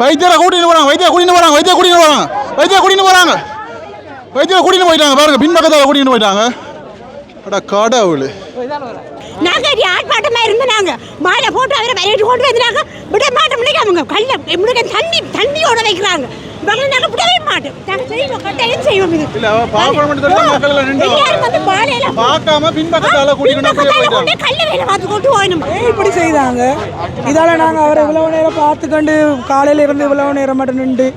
வைத்தியரை கூட்டின்னு போறாங்க வைத்தியரை கூட்டின்னு போறாங்க வைத்தியரை கூட்டின்னு போறாங்க வைத்தியரை கூட்டின்னு போறாங்க. வைத்தியரை கூட்டின்னு போயிட்டாங்க பாருங்க பின்பக்கத்தை கூட்டின்னு போயிட்டாங்க. அட கடவுள். நாங்க இடி ஆர்ப்பாட்டமா இருந்து நாங்க மாலை போட்டு அவரை விளையாட்டு கொண்டு வந்தாங்க விட மாட்டோம் அவங்க கல்ல முழுக்க தண்ணி தண்ணியோட வைக்கிறாங்க. இவங்களை நாங்க விடவே மாட்டோம் நாங்க செய்வோம் கட்டாயம் செய்வோம் இது இல்ல, அவ பார்க்கணும்னு சொல்லி மக்கள் எல்லாம் நின்றோம். எல்லாரும் வந்து மாலையில பார்க்காம பின்பக்கத்தால கூட்டிட்டு பின்பக்கத்தால போயிட்டாங்க கல்ல வேலை பார்த்து கொண்டு போயணும் ஏன் இப்படி செய்தாங்க இதால் நாங்கள் அவரை இவ்வளவு நேரம் பார்த்துக்கண்டு காலையில இருந்து இவ்வளவு நேரம் மட்டும் நின்று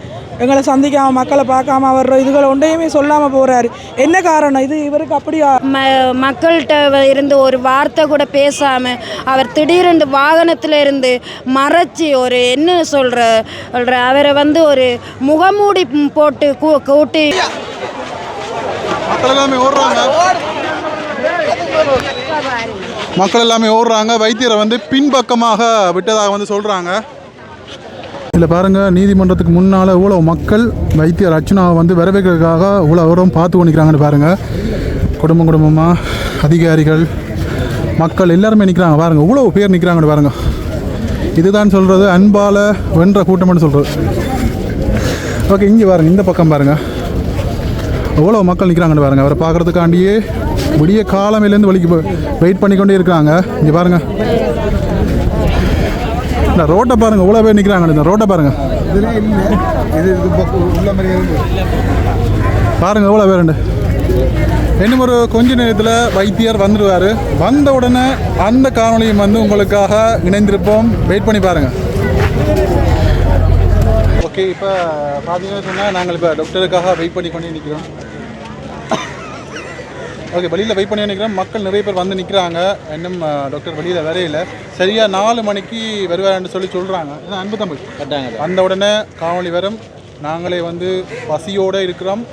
எங்களை சந்திக்காம மக்களை பார்க்காம அவர் இதுகளை ஒன்றையுமே சொல்லாமல் போகிறாரு என்ன காரணம்? இது இவருக்கு அப்படியா? ம மக்கள்கிட்ட இருந்து ஒரு வார்த்தை கூட பேசாமல் அவர் திடீரென்று வாகனத்தில் இருந்து மறைச்சி ஒரு என்ன சொல்கிற சொல்கிற அவரை வந்து ஒரு முகமூடி போட்டு கூ கூட்டி. மக்கள் எல்லாமே ஓடுறாங்க. மக்கள் எல்லாமே ஓடுறாங்க. வைத்தியரை வந்து பின்பக்கமாக விட்டதாக வந்து சொல்றாங்க. இதில் பாருங்கள் நீதிமன்றத்துக்கு முன்னால் இவ்வளோ மக்கள் வைத்தியர் அர்ச்சுனாவை வந்து வரவேற்கிறதுக்காக இவ்வளோ அவரும் பார்த்து கொண்டிருக்கிறாங்கன்னு பாருங்கள் குடும்பம் குடும்பமாக அதிகாரிகள் மக்கள் எல்லாருமே நிற்கிறாங்க பாருங்க இவ்வளோ பேர் நிற்கிறாங்கன்னு பாருங்கள் இதுதான் சொல்கிறது அன்பால் வென்ற கூட்டம்னு சொல்கிறது ஓகே இங்கே பாருங்க இந்த பக்கம் பாருங்க. எவ்வளோ மக்கள் நிற்கிறாங்கன்னு பாருங்க. அவரை பார்க்கறதுக்காண்டியே முடிய காலமையிலேருந்து வலிக்கு வெயிட் பண்ணி கொண்டே இருக்காங்க. இங்கே பாருங்கள் இந்த ரோட்டை பாருங்க இவ்வளோ பேர் நிற்கிறாங்க இந்த ரோட்டை பாருங்கள் பாருங்கள் இவ்வளோ பேருண்டு இன்னும் ஒரு கொஞ்ச நேரத்தில் வைத்தியர் வந்துடுவார் வந்த உடனே அந்த காணொலியும் வந்து உங்களுக்காக இணைந்திருப்போம். வெயிட் பண்ணி பாருங்கள் ஓகே இப்போ பார்த்தீங்கன்னா சொன்னால் நாங்கள் இப்போ டாக்டருக்காக வெயிட் பண்ணி கொண்டு நிற்கிறோம் ஓகே வெளியில் வெயிட் பண்ணி நிற்கிறோம் மக்கள் நிறைய பேர் வந்து நிற்கிறாங்க இன்னும் டாக்டர் வெளியில் வரையில சரியாக நாலு மணிக்கு வருவாருன்னு சொல்லி சொல்கிறாங்க ஏன்னா அன்பு தமிழ் வந்த உடனே காணொளி வரும். நாங்களே வந்து பசியோடு இருக்கிறோம்.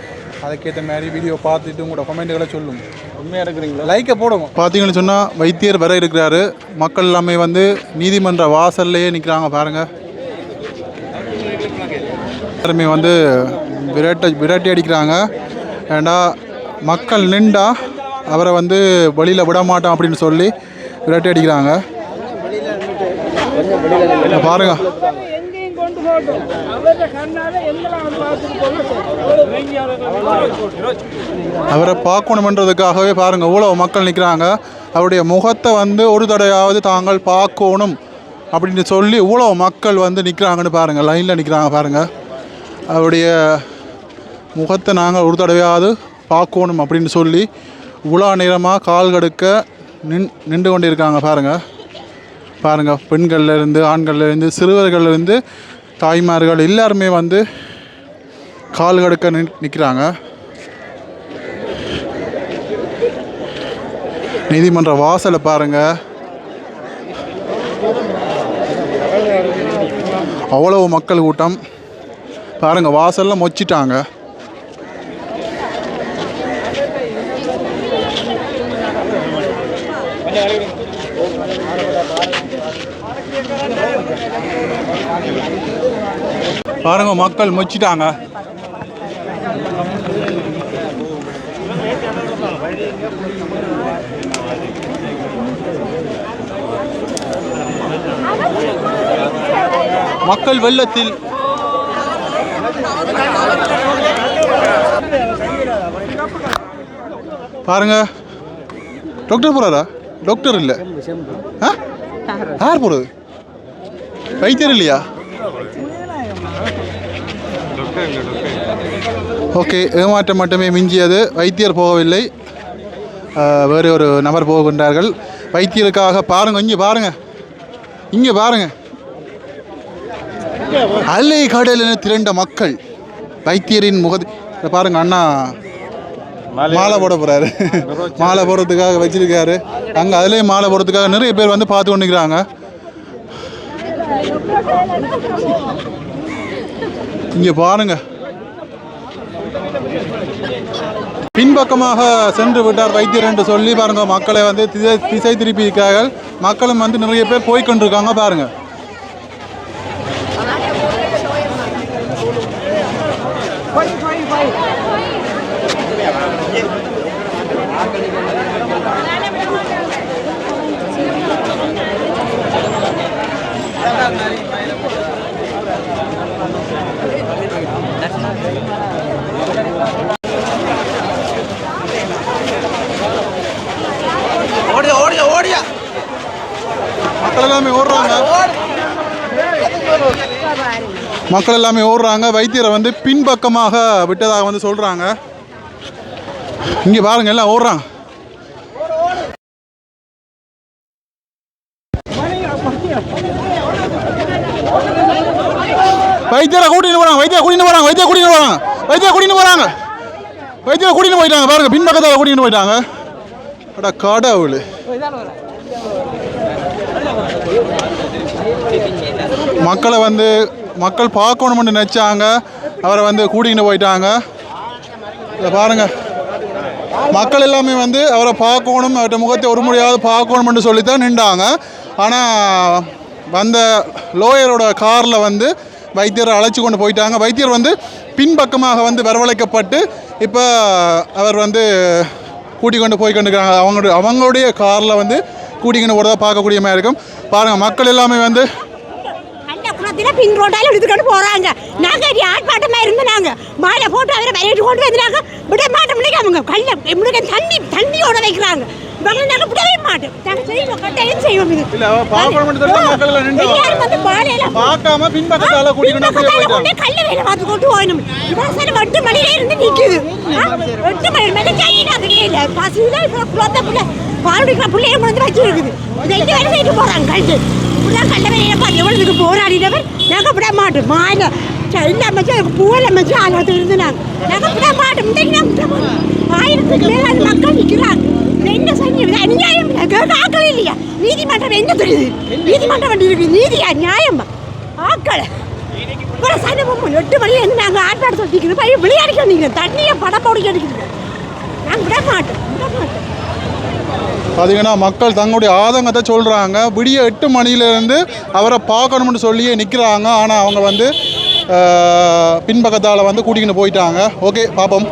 அதுக்கேற்ற மாதிரி வீடியோ பார்த்துட்டு உங்களோட கமெண்ட்டுகளை சொல்லும் உண்மையாக இருக்கிறீங்களா? லைக்கை போடுவோம். பார்த்தீங்கன்னு சொன்னால் வைத்தியர் வர இருக்கிறாரு. மக்கள் எல்லாமே வந்து நீதிமன்ற வாசல்லையே நிற்கிறாங்க பாருங்கள் எல்லாருமே வந்து விரட்ட விரட்டி அடிக்கிறாங்க. ஏண்டா மக்கள் நின்றா அவரை வந்து வெளியில் விட மாட்டோம் அப்படின்னு சொல்லி விரட்டி அடிக்கிறாங்க. பாருங்க. அவரை பார்க்கணுமன்றதுக்காகவே பாருங்க இவ்வளோ மக்கள் நிற்கிறாங்க அவருடைய முகத்தை வந்து ஒரு தடையாவது தாங்கள் பார்க்கணும் அப்படின்னு சொல்லி இவ்வளோ மக்கள் வந்து நிற்கிறாங்கன்னு பாருங்கள் லைனில் நிற்கிறாங்க பாருங்கள் அவருடைய முகத்தை நாங்கள் ஒரு தடவையாவது பார்க்கணும் அப்படின்னு சொல்லி உலா நேரமாக கால் கடுக்க நின் நின்று கொண்டிருக்காங்க பாருங்கள் பாருங்கள் பெண்கள்லேருந்து ஆண்கள்லேருந்து சிறுவர்கள்லேருந்து தாய்மார்கள் எல்லாருமே வந்து கால் கடுக்க நின் நிற்கிறாங்க நீதிமன்ற வாசலை பாருங்கள் அவ்வளவு மக்கள் கூட்டம். பாருங்கள் வாசலில் மொச்சிட்டாங்க. பாருங்க மக்கள் முச்சிட்டாங்க. மக்கள் வெள்ளத்தில். பாருங்க டாக்டர் போறாரா? டாக்டர் இல்லை. ஆ? யார் போறது வைத்தியர் இல்லையா? ஓகே ஏமாற்றம் மட்டுமே மிஞ்சியது. வைத்தியர் போகவில்லை. வேறு ஒரு நபர் போகின்றார்கள் வைத்தியருக்காக பாருங்க இங்கே பாருங்க. இங்கே பாருங்க. அலை கடலில் திரண்ட மக்கள் வைத்தியரின் முக பாருங்க அண்ணா. மாலை போட போறாரு. மாலை போடுறதுக்காக வச்சிருக்காரு. அங்கே அதுலேயே மாலை போடுறதுக்காக நிறைய பேர் வந்து பார்த்து கொண்டுக்கிறாங்க இங்கே பாருங்க. பின்பக்கமாக சென்று விட்டார் வைத்தியர் என்று சொல்லி பாருங்க. மக்களை வந்து திசை திசை திருப்பி இருக்கிறார்கள் மக்களும் வந்து நிறைய பேர் போய் கொண்டிருக்காங்க பாருங்க மக்கள் எல்லாமே ஓடுறாங்க. வைத்தியரை வந்து பின்பக்கமாக விட்டதாக வந்து சொல்கிறாங்க இங்கே பாருங்க எல்லாம் ஓடுறாங்க. வைத்தியரை கூட்டின்னு போகிறாங்க வைத்தியரை கூட்டின்னு போகிறாங்க வைத்தியரை கூட்டின்னு வராங்க வைத்தியரை கூட்டின்னு வராங்க வைத்தியரை கூட்டின்னு போயிட்டாங்க பாருங்க பின்பக்கத்தில் கூட்டின்னு போயிட்டாங்க. அட கடவுள். மக்களை வந்து மக்கள் பார்க்கணும்னு நினச்சாங்க. அவரை வந்து கூட்டிகிட்டு போயிட்டாங்க. இதை பாருங்க. மக்கள் எல்லாமே வந்து அவரை பார்க்கணும் அவர்கிட்ட முகத்தை ஒரு முறையாவது பார்க்கணும்னு சொல்லி தான் நின்றாங்க. ஆனால் வந்த லோயரோட காரில் வந்து வைத்தியரை அழைச்சி கொண்டு போயிட்டாங்க. வைத்தியர் வந்து பின்பக்கமாக வந்து வரவழைக்கப்பட்டு இப்போ அவர் வந்து கூட்டிக் கொண்டு போய் கொண்டிருக்காங்க அவங்களுடைய அவங்களுடைய காரில் வந்து கூட்டிக்கொண்டு போகிறதா பார்க்கக்கூடிய மாதிரி இருக்கும். பாருங்கள் மக்கள் எல்லாமே வந்து குளத்தில் பின் ரோட்டால இழுத்துக்கிட்டு போறாங்க. நாங்க இங்க ஆர்ப்பாட்டமா இருந்து நாங்க மாலை போட்டு அவரை விளையாட்டு கொண்டு வந்தாங்க விட மாட்டோம்னு அவங்க கல்ல எங்களுக்கு தண்ணி தண்ணியோட வைக்கிறாங்க. இவங்களை நாங்க விடவே மாட்டோம். நாங்க செய்வோம் கட்டாயம் செய்வோம் இது. எல்லாரும் வந்து மாலையில பார்க்காம பின்பக்கத்தால போயிட்டாங்க. கல்ல வேலை பார்த்து கொண்டு இதான் சார் எட்டு மணில இருந்து நிக்குது. ஆ? எட்டு மணி மேல கையினாங்க இல்ல பசியில இப்ப குழந்தை பிள்ளை பால் பிள்ளைய கொண்டு வச்சு இருக்குது ரெண்டு வேலை செய்து போறாங்க கல்வி இப்படிதான் கல்ல வேலையை பார்த்து எவ்வளவுக்கு போராடினவர் நாங்கள் விட மாட்டோம் மாயில இல்ல அமைச்சு பூவில் அமைச்சு ஆலோசனை இருந்து நாங்கள் நாங்க விட மாட்டோம் இந்த நாங்க விட ஆயிரத்துக்கு மேல மக்கள் நிற்கிறாங்க என்ன செய்ய அநியாயம் ஆக்கள் இல்லையா நீதிமன்றம் என்ன தெரியுது நீதிமன்றம் வண்டி இருக்கு நீதியா நியாயமா ஆக்கள் இப்போ சனமும் எட்டு மணி வந்து நாங்கள் ஆட்பாடு சொல்லிக்கிறோம் பையன் விளையாடிக்க நீங்கள் தண்ணியை படம் போடி அடிக்கிறீங்க நாங்கள் விட மாட்டோம் விட மாட்டோம் பார்த்தீங்கன்னா மக்கள் தங்களுடைய ஆதங்கத்தை சொல்கிறாங்க விடிய எட்டு மணியிலேருந்து அவரை பார்க்கணும்னு சொல்லியே நிற்கிறாங்க ஆனால் அவங்க வந்து பின்பக்கத்தால் வந்து கூட்டிக்கிட்டு போயிட்டாங்க. ஓகே பார்ப்போம்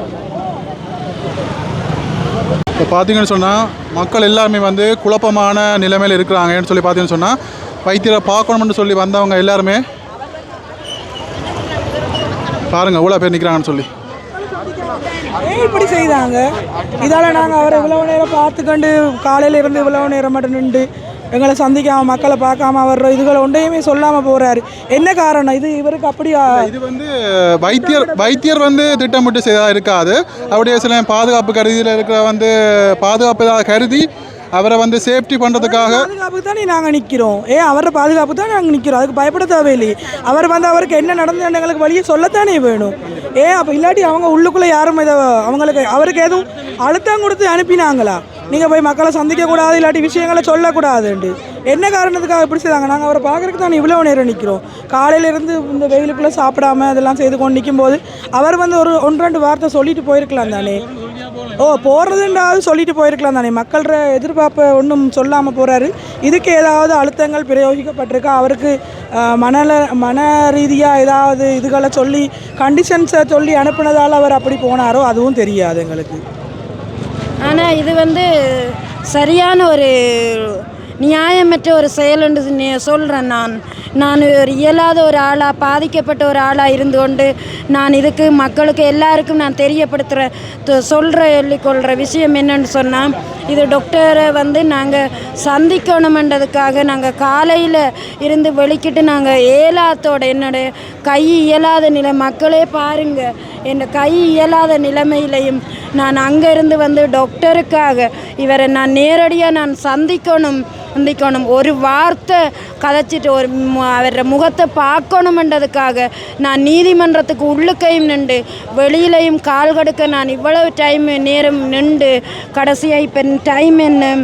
இப்போ பார்த்தீங்கன்னு சொன்னால் மக்கள் எல்லாருமே வந்து குழப்பமான நிலைமையில் இருக்கிறாங்கன்னு சொல்லி பார்த்தீங்கன்னு சொன்னால் வைத்தியரை பார்க்கணும்னு சொல்லி வந்தவங்க எல்லாருமே பாருங்கள் இவ்வளோ பேர் நிற்கிறாங்கன்னு சொல்லி. ஏன் இப்படி செய்தாங்க? இதால் நாங்கள் அவரை இவ்வளவு நேரம் பார்த்துக்கண்டு காலையில இருந்து இவ்வளவு நேரம் மட்டும் நின்று எங்களை சந்திக்காம மக்களை பார்க்காம அவர் இதுகளை ஒன்றையுமே சொல்லாமல் போறாரு. என்ன காரணம்? இது இவருக்கு அப்படியா? இது வந்து வைத்தியர் வைத்தியர் வந்து திட்டமிட்டு செய்தா இருக்காது. அப்படியே சில பாதுகாப்பு கருதியில் இருக்கிற வந்து பாதுகாப்பு கருதி அவரை வந்து சேஃப்டி பண்ணுறதுக்காக பாதுகாப்புக்கு தானே நாங்கள் நிற்கிறோம் ஏன் அவரை பாதுகாப்பு தான் நாங்கள் நிற்கிறோம் அதுக்கு பயப்பட தேவையில்லை. அவர் வந்து அவருக்கு என்ன நடந்தது எங்களுக்கு வழியை சொல்லத்தானே வேணும். ஏன் அப்போ இல்லாட்டி அவங்க உள்ளுக்குள்ளே யாரும் இதை அவங்களுக்கு அவருக்கு எதுவும் அழுத்தம் கொடுத்து அனுப்பினாங்களா? நீங்கள் போய் மக்களை சந்திக்கக்கூடாது இல்லாட்டி விஷயங்களை சொல்லக்கூடாதுண்டு என்ன காரணத்துக்காக இப்படி செய்தாங்க? நாங்கள் அவரை பார்க்குறதுக்கு தான் இவ்வளோ நேரம் நிற்கிறோம் காலையிலேருந்து இந்த வெயிலுக்குள்ளே சாப்பிடாம அதெல்லாம் செய்து கொண்டு நிற்கும்போது அவர் வந்து ஒரு ஒன்று ரெண்டு வார்த்தை சொல்லிட்டு போயிருக்கலாம் தானே. ஓ போகிறதுண்டாவது சொல்லிட்டு போயிருக்கலாம் தானே. மக்கள்கிற எதிர்பார்ப்பை ஒன்றும் சொல்லாமல் போகிறாரு இதுக்கு ஏதாவது அழுத்தங்கள் பிரயோகிக்கப்பட்டிருக்கா? அவருக்கு மனல மன ரீதியாக ஏதாவது இதுகளை சொல்லி கண்டிஷன்ஸை சொல்லி அனுப்புனதால் அவர் அப்படி போனாரோ அதுவும் தெரியாது எங்களுக்கு. ஆனால் இது வந்து சரியான ஒரு நியாயமற்ற ஒரு செயல் என்று சொல்கிறேன் நான். நான் ஒரு இயலாத ஒரு ஆளாக பாதிக்கப்பட்ட ஒரு ஆளாக இருந்து கொண்டு நான் இதுக்கு மக்களுக்கு எல்லாருக்கும் நான் தெரியப்படுத்துகிற சொல்கிற சொல்லிக்கொள்கிற விஷயம் என்னன்னு சொன்னால் இது டாக்டரை வந்து நாங்கள் சந்திக்கணுமென்றதுக்காக நாங்கள் காலையில் இருந்து வெளிக்கிட்டு நாங்கள் ஏலாத்தோட என்னுடைய கை இயலாத நிலை மக்களே பாருங்கள் என் கை இயலாத நிலைமையிலையும் நான் அங்கேருந்து வந்து டாக்டருக்காக இவரை நான் நேரடியாக நான் சந்திக்கணும் சந்திக்கணும். ஒரு வார்த்தை கதைச்சிட்டு ஒரு அவர முகத்தை பார்க்கணுமென்றதுக்காக நான் நீதிமன்றத்துக்கு உள்ளுக்கையும் நின்று வெளியிலையும் கால் கடுக்க நான் இவ்வளவு டைம் நேரம் நின்று கடைசியாக இப்போ டைம் என்ன?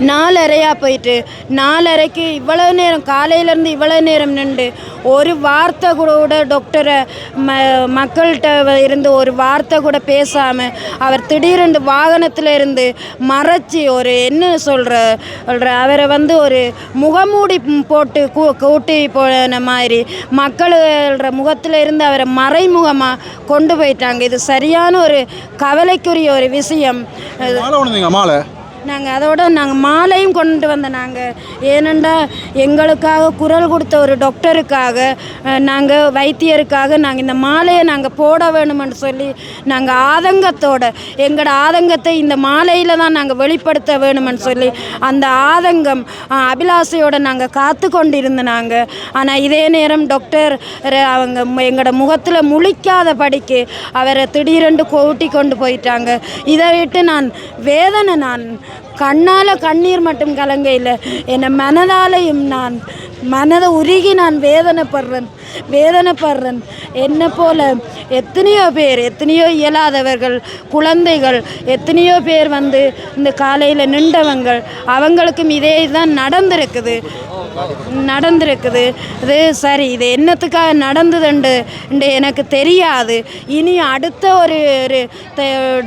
நாலரையாக போயிட்டு நாலரைக்கு இவ்வளவு நேரம் காலையிலேருந்து இவ்வளவு நேரம் நின்று ஒரு வார்த்தை கூட டாக்டரை ம மக்கள்கிட்ட இருந்து ஒரு வார்த்தை கூட பேசாமல் அவர் திடீரென்று வாகனத்தில் இருந்து மறைச்சி ஒரு என்ன சொல்கிற சொல்கிற அவரை வந்து ஒரு முகமூடி போட்டு கூ கூட்டி போன மாதிரி மக்களோட முகத்தில் இருந்து அவரை மறைமுகமாக கொண்டு போயிட்டாங்க. இது சரியான ஒரு கவலைக்குரிய ஒரு விஷயம். மாலை? நாங்கள் அதோட நாங்கள் மாலையும் கொண்டு வந்த நாங்கள் ஏனெண்டா எங்களுக்காக குரல் கொடுத்த ஒரு டாக்டருக்காக நாங்கள் வைத்தியருக்காக நாங்கள் இந்த மாலையை நாங்கள் போட வேணுமென்று சொல்லி நாங்கள் ஆதங்கத்தோட எங்களோட ஆதங்கத்தை இந்த மாலையில் தான் நாங்கள் வெளிப்படுத்த வேணுமென்னு சொல்லி அந்த ஆதங்கம் அபிலாசையோடு நாங்கள் காத்து கொண்டிருந்த நாங்கள் ஆனால் இதே நேரம் டாக்டர் அவங்க எங்களோட முகத்தில் முழிக்காத படிக்கு அவரை திடீரென்று கூட்டி கொண்டு போயிட்டாங்க. இதை விட்டு நான் வேதனை நான் கண்ணால் கண்ணீர் மட்டும் கலங்கையில் என்னை மனதாலையும் நான் மனதை உருகி நான் வேதனைப்படுறேன் வேதனைப்படுறேன். என்னை போல எத்தனையோ பேர் எத்தனையோ இயலாதவர்கள் குழந்தைகள் எத்தனையோ பேர் வந்து இந்த காலையில் நின்றவங்கள் அவங்களுக்கும் இதே தான் நடந்திருக்குது. நடந்திருக்குது. இது சரி இது என்னத்துக்காக நடந்ததுண்டு? என்று எனக்கு தெரியாது. இனி அடுத்த ஒரு ஒரு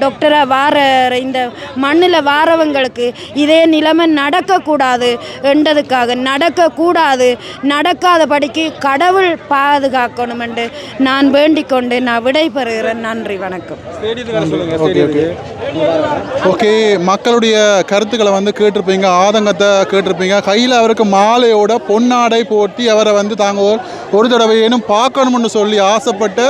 டாக்டராக வார இந்த மண்ணில் வாரவங்களுக்கு இதே நிலைமை நடக்கக்கூடாது. என்றதுக்காக நடக்கக்கூடாது. நடக்காதபடிக்கு கடவுள் பாதுகாக்கணும் என்று நான் வேண்டிக் கொண்டு நான் விடைபெறுகிறேன். நன்றி வணக்கம். ஓகே மக்களுடைய கருத்துக்களை வந்து கேட்டிருப்பீங்க ஆதங்கத்தை கேட்டிருப்பீங்க. கையில் அவருக்கு அவரோட பொன்னாடை போட்டி அவரை வந்து தாங்க ஒரு- தடவையேனும் பார்க்கணும்னு சொல்லி ஆசைப்பட்டு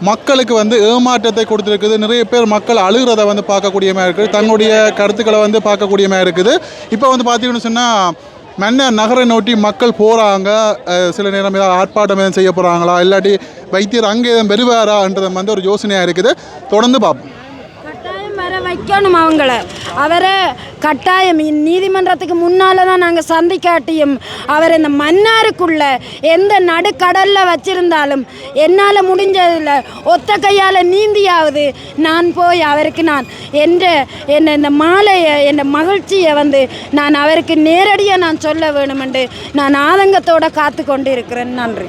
மக்களுக்கு வந்து ஏமாற்றத்தை கொடுத்துருக்குது. நிறைய பேர் மக்கள் அழுகிறத வந்து பார்க்கக்கூடியமாக இருக்குது. தங்களுடைய கருத்துக்களை வந்து பார்க்கக்கூடியமாக இருக்குது. இப்போ வந்து பார்த்தீங்கன்னு சொன்னால் மன்னர் நகரை நோட்டி மக்கள் போகிறாங்க சில நேரம் ஏதாவது ஆர்ப்பாட்டம் எதுவும் செய்ய போகிறாங்களா இல்லாட்டி வைத்தியர் அங்கே எதுவும் பெறுவாரான்றது வந்து ஒரு யோசனையாக இருக்குது. தொடர்ந்து பார்ப்போம். வைக்கணும் அவங்கள. அவரை கட்டாயம் நீதிமன்றத்துக்கு முன்னால் தான் நாங்கள் சந்திக்காட்டியும் அவர் இந்த மன்னாருக்குள்ள எந்த நடுக்கடலில் வச்சிருந்தாலும் என்னால் முடிஞ்சதில் ஒத்த கையால் நீந்தியாவது நான் போய் அவருக்கு நான் என்ற என்ன இந்த மாலையை என் மகிழ்ச்சியை வந்து நான் அவருக்கு நேரடியாக நான் சொல்ல வேணுமென்று நான் ஆதங்கத்தோடு காத்து கொண்டு இருக்கிறேன் நன்றி.